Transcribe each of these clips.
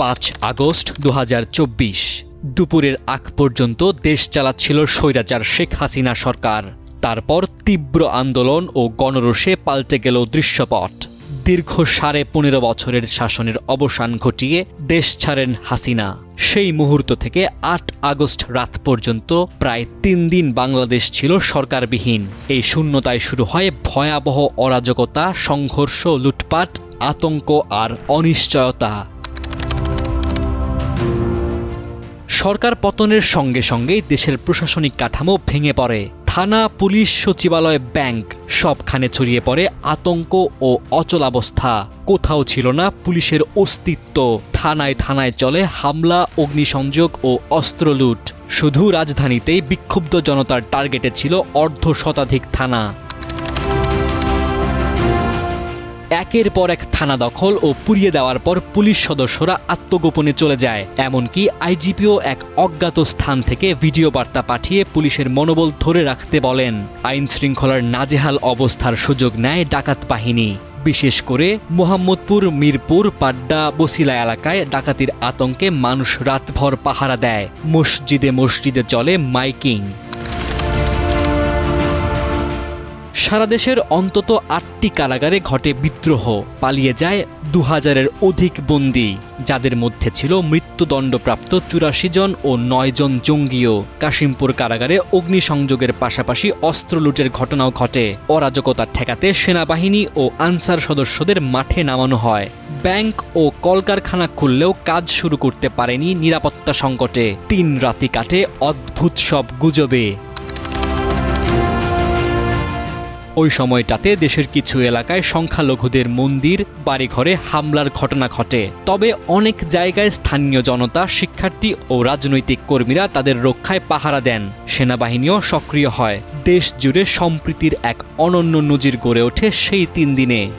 পাঁচ আগস্ট দু হাজার চব্বিশ। দুপুরের আগ পর্যন্ত দেশ চালাচ্ছিল স্বৈরাচার শেখ হাসিনা সরকার। তারপর তীব্র আন্দোলন ও গণরোষে পাল্টে গেল দৃশ্যপট। দীর্ঘ সাড়ে পনেরো বছরের শাসনের অবসান ঘটিয়ে দেশ ছাড়েন হাসিনা। সেই মুহূর্ত থেকে আট আগস্ট রাত পর্যন্ত প্রায় তিন দিন বাংলাদেশ ছিল সরকারবিহীন। এই শূন্যতায় শুরু হয় ভয়াবহ অরাজকতা, সংঘর্ষ, লুটপাট, আতঙ্ক আর অনিশ্চয়তা। সরকার পতনের সঙ্গে সঙ্গেই দেশের প্রশাসনিক কাঠামো ভেঙে পড়ে। থানা, পুলিশ, সচিবালয়, ব্যাংক সবখানে ছড়িয়ে পড়ে আতঙ্ক ও অচলাবস্থা কোথাও ছিল না পুলিশের অস্তিত্ব। থানায় থানায় চলে হামলা, অগ্নিসংযোগ ও অস্ত্র লুট। শুধু রাজধানীতেই বিক্ষুব্ধ জনতার টার্গেটে ছিল অর্ধ শতাধিক থানা। একের পর এক থানা দখল ও পুড়িয়ে দেওয়ার পর পুলিশ সদস্যরা আত্মগোপনে চলে যায়। এমনকি আইজিপিও এক অজ্ঞাত স্থান থেকে ভিডিও বার্তা পাঠিয়ে পুলিশের মনোবল ধরে রাখতে বলেন। আইন শৃঙ্খলার নাজেহাল অবস্থার সুযোগ নেয় ডাকাত বাহিনী। বিশেষ করে মোহাম্মদপুর, মিরপুর, পাড্ডা, বসিলা এলাকায় ডাকাতির আতঙ্কে মানুষ রাতভর পাহারা দেয়। মসজিদে মসজিদে চলে মাইকিং। সারা দেশের অন্তত আটটি কারাগারে ঘটে বিদ্রোহ। পালিয়ে যায় দু হাজারের অধিক বন্দী, যাদের মধ্যে ছিল মৃত্যুদণ্ডপ্রাপ্ত চুরাশি জন ও নয় জন জঙ্গিও। কাশিমপুর কারাগারে অগ্নিসংযোগের পাশাপাশি অস্ত্র লুটের ঘটনাও ঘটে। অরাজকতা ঠেকাতে সেনাবাহিনী ও আনসার সদস্যদের মাঠে নামানো হয়। ব্যাংক ও কলকারখানা খুললেও কাজ শুরু করতে পারেনি নিরাপত্তা সংকটে। তিন রাতি কাটে অদ্ভুত সব গুজবে। ওই সময়টাতে দেশের কিছু এলাকায় সংখ্যালঘুদের মন্দির, বাড়িঘরে হামলার ঘটনা ঘটে। তবে অনেক জায়গায় স্থানীয় জনতা, শিক্ষার্থী ও রাজনৈতিক কর্মীরা তাদের রক্ষায় পাহারা দেন। সেনাবাহিনীও সক্রিয় হয়। দেশ জুড়ে সম্প্রীতির এক অনন্য নজির গড়ে ওঠে সেই তিন দিনে।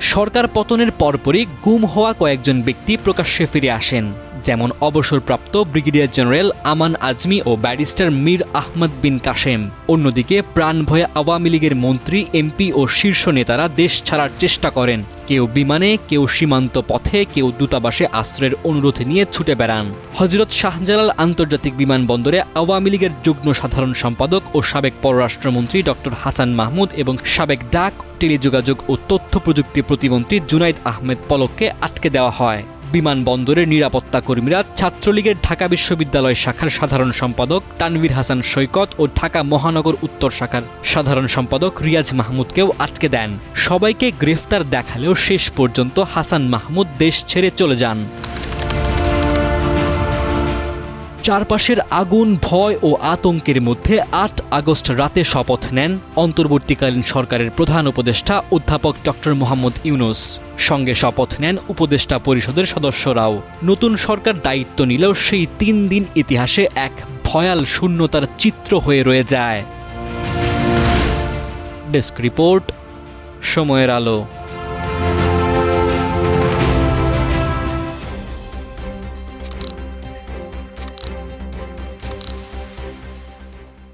সরকার পতনের পরপরই গুম হওয়া কয়েকজন ব্যক্তি প্রকাশ্যে ফিরে আসেন। যেমন অবসরপ্রাপ্ত ব্রিগেডিয়ার জেনারেল আমান আজমি ও ব্যারিস্টার মীর আহমদ বিন কাশেম। অন্যদিকে প্রাণভয়ে আওয়ামী লীগের মন্ত্রী, এমপি ও শীর্ষ নেতারা দেশ ছাড়ার চেষ্টা করেন। কেউ বিমানে, কেউ সীমান্ত পথে, কেউ দূতাবাসে আশ্রয়ের অনুরোধ নিয়ে ছুটে বেড়ান। হজরত শাহজালাল আন্তর্জাতিক বিমানবন্দরে আওয়ামী লীগের যুগ্ম সাধারণ সম্পাদক ও সাবেক পররাষ্ট্রমন্ত্রী ডক্টর হাসান মাহমুদ এবং সাবেক ডাক, টেলিযোগাযোগ ও তথ্য প্রযুক্তি প্রতিমন্ত্রী জুনাইদ আহমেদ পলককে আটকে দেওয়া হয়। বিমানবন্দরের নিরাপত্তা কর্মীরা ছাত্রলীগের ঢাকা বিশ্ববিদ্যালয় শাখার সাধারণ সম্পাদক তানভীর হাসান সৈকত ও ঢাকা মহানগর উত্তর শাখার সাধারণ সম্পাদক রিয়াজ মাহমুদকেও আটকে দেন। সবাইকে গ্রেফতার দেখালেও শেষ পর্যন্ত হাসান মাহমুদ দেশ ছেড়ে চলে যান। চারপাশের আগুন, ভয় ও আতঙ্কের মধ্যে আট আগস্ট রাতে শপথ নেন অন্তর্বর্তীকালীন সরকারের প্রধান উপদেষ্টা অধ্যাপক ডক্টর মোহাম্মদ ইউনুস। সঙ্গে শপথ নেন উপদেষ্টা পরিষদের সদস্যরাও। নতুন সরকার দায়িত্ব নিলেও সেই তিন দিন ইতিহাসে এক ভয়াল শূন্যতার চিত্র হয়ে রয়ে যায়। ডেস্ক রিপোর্ট, সময়ের আলো।